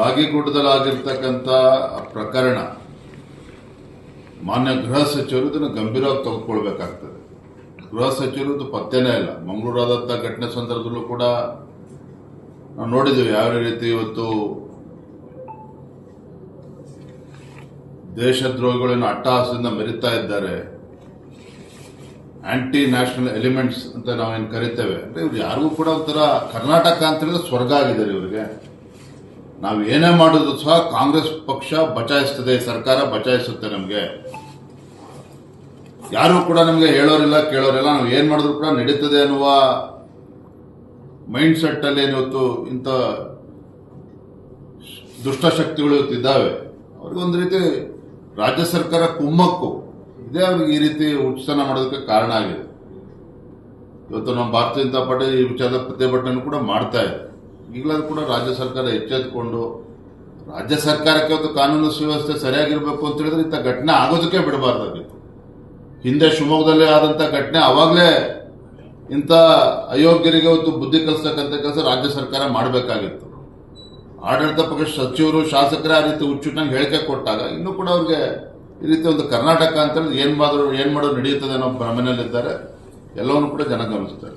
ರಾಗಿಗುಡ್ಡದಲ್ಲಾಗಿರ್ತಕ್ಕಂಥ ಪ್ರಕರಣ, ಮಾನ್ಯ ಗೃಹ ಸಚಿವರು ಇದನ್ನು ಗಂಭೀರವಾಗಿ ತೆಗೆದುಕೊಳ್ಬೇಕಾಗ್ತದೆ ಗೃಹ ಸಚಿವರು ಇದು ಪತ್ತೆನೇ ಇಲ್ಲ. ಮಂಗಳೂರಾದಂಥ ಘಟನೆ ಸಂದರ್ಭದಲ್ಲೂ ಕೂಡ ನಾವು ನೋಡಿದ್ದೇವೆ ಯಾವ ರೀತಿ ಇವತ್ತು ದೇಶದ್ರೋಹಿಗಳನ್ನು ಅಟ್ಟಹಾಸದಿಂದ ಮೆರಿತಾ ಇದ್ದಾರೆ. ಆಂಟಿ ನ್ಯಾಷನಲ್ ಎಲಿಮೆಂಟ್ಸ್ ಅಂತ ನಾವೇನು ಕರಿತೇವೆ? ಅಂದ್ರೆ ಇವ್ರು ಯಾರಿಗೂ ಕೂಡ ಒಂಥರ ಕರ್ನಾಟಕ ಅಂತ ಹೇಳಿದ್ರೆ ಸ್ವರ್ಗ ಆಗಿದ್ದಾರೆ ಇವರಿಗೆ. ನಾವು ಏನೇ ಮಾಡಿದ್ರು ಸಹ ಕಾಂಗ್ರೆಸ್ ಪಕ್ಷ ಬಚಾಯಿಸ್ತದೆ, ಸರ್ಕಾರ ಬಚಾಯಿಸುತ್ತೆ ನಮಗೆ. ಯಾರು ಕೂಡ ನಮಗೆ ಹೇಳೋರಿಲ್ಲ, ಕೇಳೋರಿಲ್ಲ, ನಾವು ಏನ್ ಮಾಡಿದ್ರು ಕೂಡ ನಡೀತದೆ ಅನ್ನುವ ಮೈಂಡ್ ಸೆಟ್ ಅಲ್ಲಿ ಇವತ್ತು ಇಂಥ ದುಷ್ಟಶಕ್ತಿಗಳು ಇವತ್ತಿದ್ದಾವೆ ಅವ್ರಿಗೊಂದು ರೀತಿ ರಾಜ್ಯ ಸರ್ಕಾರ ಕುಮ್ಮಕ್ಕು. ಇದೇ ಅವ್ರಿಗೆ ಈ ರೀತಿ ಉತ್ಸಾಹ ಮಾಡೋದಕ್ಕೆ ಕಾರಣ ಆಗಿದೆ. ಇವತ್ತು ನಮ್ಮ ಭಾರತೀಯ ಜನತಾ ಪಾರ್ಟಿ ಈ ವಿಚಾರದ ಪ್ರತಿಭಟನೆ ಕೂಡ ಮಾಡ್ತಾ ಇದೆ. ಈಗಲಾದ್ರೂ ಕೂಡ ರಾಜ್ಯ ಸರ್ಕಾರ ಎಚ್ಚೆತ್ಕೊಂಡು, ರಾಜ್ಯ ಸರ್ಕಾರಕ್ಕೆ ಒಂದು ಕಾನೂನು ಸುವ್ಯವಸ್ಥೆ ಸರಿಯಾಗಿರಬೇಕು ಅಂತ ಹೇಳಿದ್ರೆ ಇಂಥ ಘಟನೆ ಆಗೋದಕ್ಕೆ ಬಿಡಬಾರ್ದಾಗಿತ್ತು ಹಿಂದೆ ಶಿವಮೊಗ್ಗದಲ್ಲಿ ಆದಂತ ಘಟನೆ ಅವಾಗಲೇ ಇಂಥ ಅಯೋಗ್ಯರಿಗೆ ಒಂದು ಬುದ್ಧಿ ಕಲಿಸ್ತಕ್ಕಂಥ ಕೆಲಸ ರಾಜ್ಯ ಸರ್ಕಾರ ಮಾಡಬೇಕಾಗಿತ್ತು. ಆಡಳಿತ ಪಕ್ಷ ಸಚಿವರು, ಶಾಸಕರೇ ಆ ರೀತಿ ಹುಚ್ಚುಟ್ಟಂಗೆ ಹೇಳಿಕೆ ಕೊಟ್ಟಾಗ ಇನ್ನೂ ಕೂಡ ಅವ್ರಿಗೆ ಈ ರೀತಿ ಒಂದು ಕರ್ನಾಟಕ ಅಂತ ಏನು ಮಾಡಿದ್ರು ಏನ್ ಮಾಡೋದು ನಡೆಯುತ್ತದೆ ಅನ್ನೋ ಭ್ರಮನಲ್ಲಿದ್ದಾರೆ. ಎಲ್ಲವನ್ನು ಕೂಡ ಜನ ಗಮನಿಸ್ತಾರೆ.